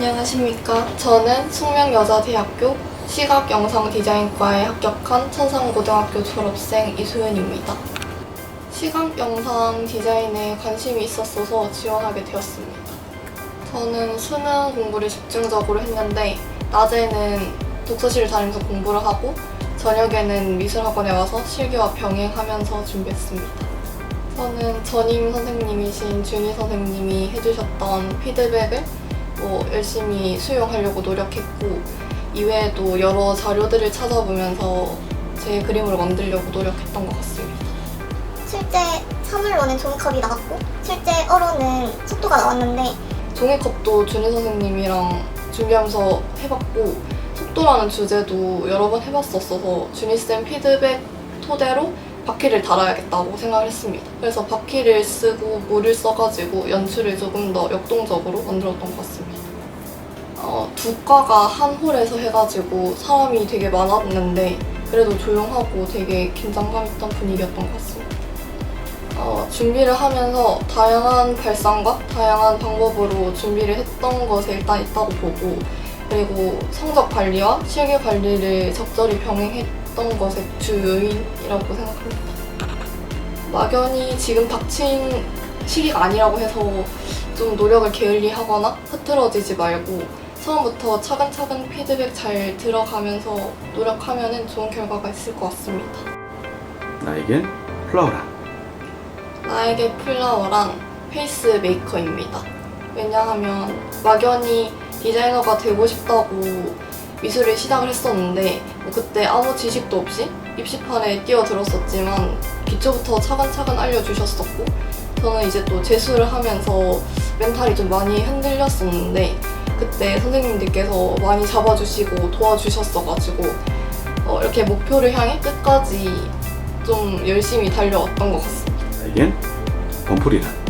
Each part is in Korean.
안녕하십니까. 저는 숙명여자대학교 시각영상디자인과에 합격한 천상고등학교 졸업생 이소연입니다. 시각영상 디자인에 관심이 있었어서 지원하게 되었습니다. 저는 수능 공부를 집중적으로 했는데 낮에는 독서실을 다니면서 공부를 하고 저녁에는 미술학원에 와서 실기와 병행하면서 준비했습니다. 저는 전임 선생님이신 준희 선생님이 해주셨던 피드백을 뭐 열심히 수용하려고 노력했고 이외에도 여러 자료들을 찾아보면서 제 그림을 만들려고 노력했던 것 같습니다. 실제 사물로는 종이컵이 나왔고 실제 어로는 속도가 나왔는데 종이컵도 준희 선생님이랑 준비하면서 해봤고 속도라는 주제도 여러 번 해봤었어서 준희쌤 피드백 토대로 바퀴를 달아야겠다고 생각을 했습니다. 그래서 바퀴를 쓰고 물을 써가지고 연출을 조금 더 역동적으로 만들었던 것 같습니다. 어, 두 과가 한 홀에서 해가지고 사람이 되게 많았는데 그래도 조용하고 되게 긴장감 있던 분위기였던 것 같습니다. 어, 준비를 하면서 다양한 발상과 다양한 방법으로 준비를 했던 것에 일단 있다고 보고 그리고 성적 관리와 실기 관리를 적절히 병행했 던 것의 주 요인이라고 생각합니다. 막연히 지금 닥친 시기가 아니라고 해서 좀 노력을 게을리 하거나 흐트러지지 말고 처음부터 차근차근 피드백 잘 들어가면서 노력하면 좋은 결과가 있을 것 같습니다. 나에겐 플라워란 나에게 플라워란 페이스 메이커입니다. 왜냐하면 막연히 디자이너가 되고 싶다고 미술을 시작을 했었는데 뭐 그때 아무 지식도 없이 입시판에 뛰어들었었지만 기초부터 차근차근 알려주셨었고 저는 이제 또 재수를 하면서 멘탈이 좀 많이 흔들렸었는데 그때 선생님들께서 많이 잡아주시고 도와주셨어가지고 어, 이렇게 목표를 향해 끝까지 좀 열심히 달려왔던 것 같습니다. 나에겐 범풀이란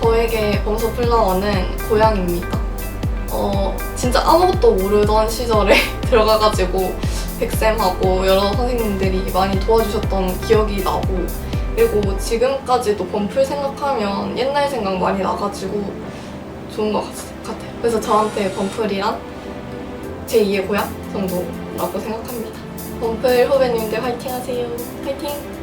저에게 범서 플라워는 고향입니다. 어, 진짜 아무것도 모르던 시절에 들어가가지고 백쌤하고 여러 선생님들이 많이 도와주셨던 기억이 나고 그리고 지금까지도 범풀 생각하면 옛날 생각 많이 나가지고 좋은 것 같- 같아요. 그래서 저한테 범풀이란 제2의 고향 정도라고 생각합니다. 범풀 후배님들 화이팅 하세요. 화이팅!